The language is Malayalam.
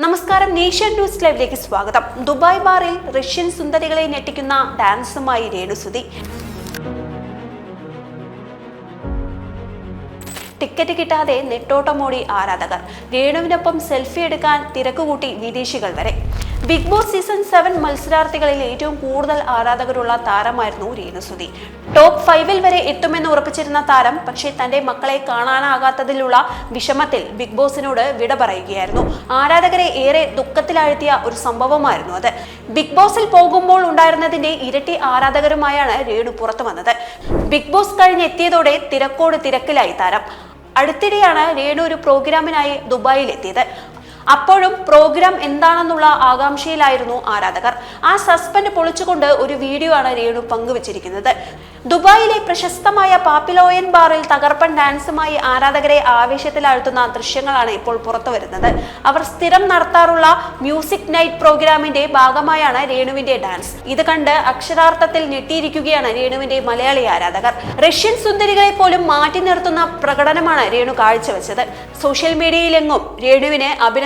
നമസ്കാരം നേഷ്യൻ ന്യൂസ് ലൈവിലേക്ക് സ്വാഗതം. ദുബായ് ബാറിൽ റഷ്യൻ സുന്ദരികളെ ഞെട്ടിക്കുന്ന ഡാൻസുമായി രേണുസുതി. ടിക്കറ്റ് കിട്ടാതെ നെട്ടോട്ടമോടി ആരാധകർ. രേണുവിനൊപ്പം സെൽഫി എടുക്കാൻ തിരക്കുകൂട്ടി വിദേശികൾ വരെ. ബിഗ് ബോസ് സീസൺ സെവൻ മത്സരാർത്ഥികളിൽ ഏറ്റവും കൂടുതൽ ആരാധകരുള്ള താരമായിരുന്നു രേണുസുതി. ടോപ്പ് ഫൈവിൽ വരെ എത്തുമെന്ന് ഉറപ്പിച്ചിരുന്ന താരം പക്ഷേ തന്റെ മക്കളെ കാണാനാകാത്തതിലുള്ള വിഷമത്തിൽ ബിഗ് ബോസിനോട് വിട പറയുകയായിരുന്നു. ആരാധകരെ ഏറെ ദുഃഖത്തിലാഴ്ത്തിയ ഒരു സംഭവമായിരുന്നു അത്. ബിഗ് ബോസിൽ പോകുമ്പോൾ ഉണ്ടായിരുന്നതിന്റെ ഇരട്ടി ആരാധകരുമായാണ് രേണു പുറത്തു വന്നത്. ബിഗ് ബോസ് കഴിഞ്ഞെത്തിയതോടെ തിരക്കോട് തിരക്കിലായി താരം. അടുത്തിടെയാണ് രേണു ഒരു പ്രോഗ്രാമിനായി ദുബായിൽ എത്തിയത് അപ്പോഴും പ്രോഗ്രാം എന്താണെന്നുള്ള ആകാംക്ഷയിലായിരുന്നു ആരാധകർ. ആ സസ്പെൻഡ് പൊളിച്ചുകൊണ്ട് ഒരു വീഡിയോ ആണ് രേണു പങ്കുവച്ചിരിക്കുന്നത്. ദുബായിലെ പ്രശസ്തമായ പാപ്പിലോയൻ ബാറിൽ തകർപ്പൻ ഡാൻസുമായി ആരാധകരെ ആവേശത്തിലാഴ്ത്തുന്ന ദൃശ്യങ്ങളാണ് ഇപ്പോൾ പുറത്തു വരുന്നത് അവർ സ്ഥിരം നടത്താറുള്ള മ്യൂസിക് നൈറ്റ് പ്രോഗ്രാമിന്റെ ഭാഗമായാണ് രേണുവിന്റെ ഡാൻസ്. ഇത് കണ്ട് അക്ഷരാർത്ഥത്തിൽ ഞെട്ടിയിരിക്കുകയാണ് രേണുവിന്റെ മലയാളി ആരാധകർ. റഷ്യൻ സുന്ദരികളെ പോലും മാറ്റി നിർത്തുന്ന പ്രകടനമാണ് രേണു കാഴ്ചവെച്ചത്. സോഷ്യൽ മീഡിയയിലെങ്ങും രേണുവിന്